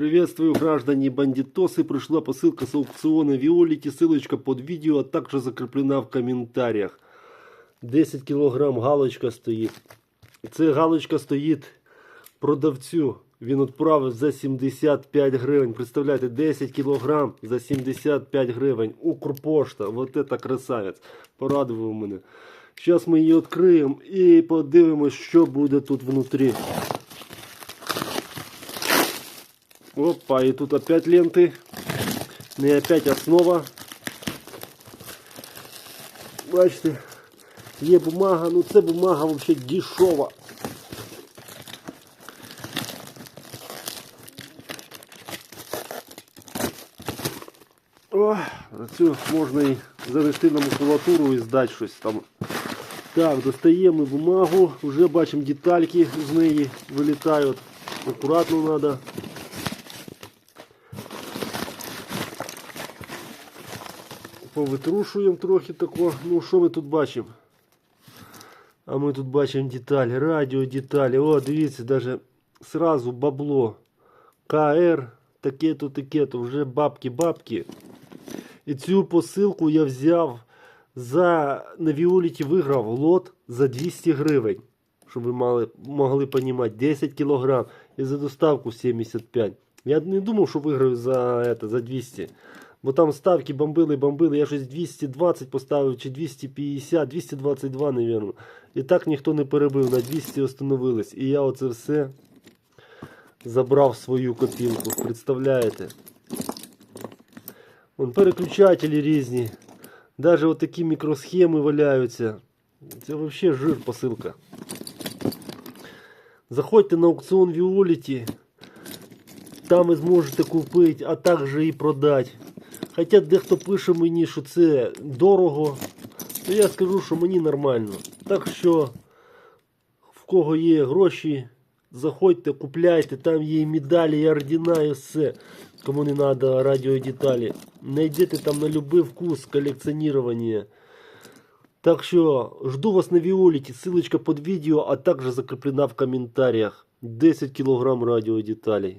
Приветствую, граждане бандитосы. Пришла посылка с аукциона Виолити. Ссылочка под видео, а также закреплена в комментариях. 10 кілограм галочка стоїть. Це галочка стоїть продавцю. Він відправив за 75 гривень. Представляєте, 10 кілограм за 75 гривень. Укрпошта. Вот это красавець. Порадував мене. Зараз ми її відкриємо і подивимось, що буде тут внутрі. Опа, и тут опять ленты. Не опять основа. Бачите, є бумага, ну це бумага взагалі дешева. О, цю можна і завести на макулатуру і здати щось там. Так, достаємо бумагу, вже бачимо детальки з неї вилітають. Акуратно треба. Повитрушуємо трохи тако. Ну, що ми тут бачимо? А ми тут бачимо деталі, радіо деталі. О, дивіться, даже сразу бабло. КР, таке-то, таке-то, вже бабки-бабки. І цю посилку я взяв за на Віоліті виграв лот за 200 гривень. Щоб ви мали, могли розуміти, 10 кілограм і за доставку 75. Я не думав, що виграю за, это, за 200. Бо там ставки бомбили, бомбили. Я щось 220 поставив чи 250, 222, мабуть. І так ніхто не перебив, на 200 остановились. І я оце все забрав свою копілку. Представляєте? Вон переключателі різні. Навіть отакі мікросхеми валяються. Це взагалі жир посилка. Заходьте на аукціон Віоліті. Там ви зможете купити, а також і продати. Хоча дехто пише мені, що це дорого, то я скажу, що мені нормально. Так що, в кого є гроші, заходьте, купляйте, там є медалі, і ордена, і все. Кому не треба радіодеталі. Найдете там на любой вкус колекціонування. Так що, жду вас на Виолите, ссылочка под видео, а также закреплена в комментариях. 10 килограмм радиодеталей.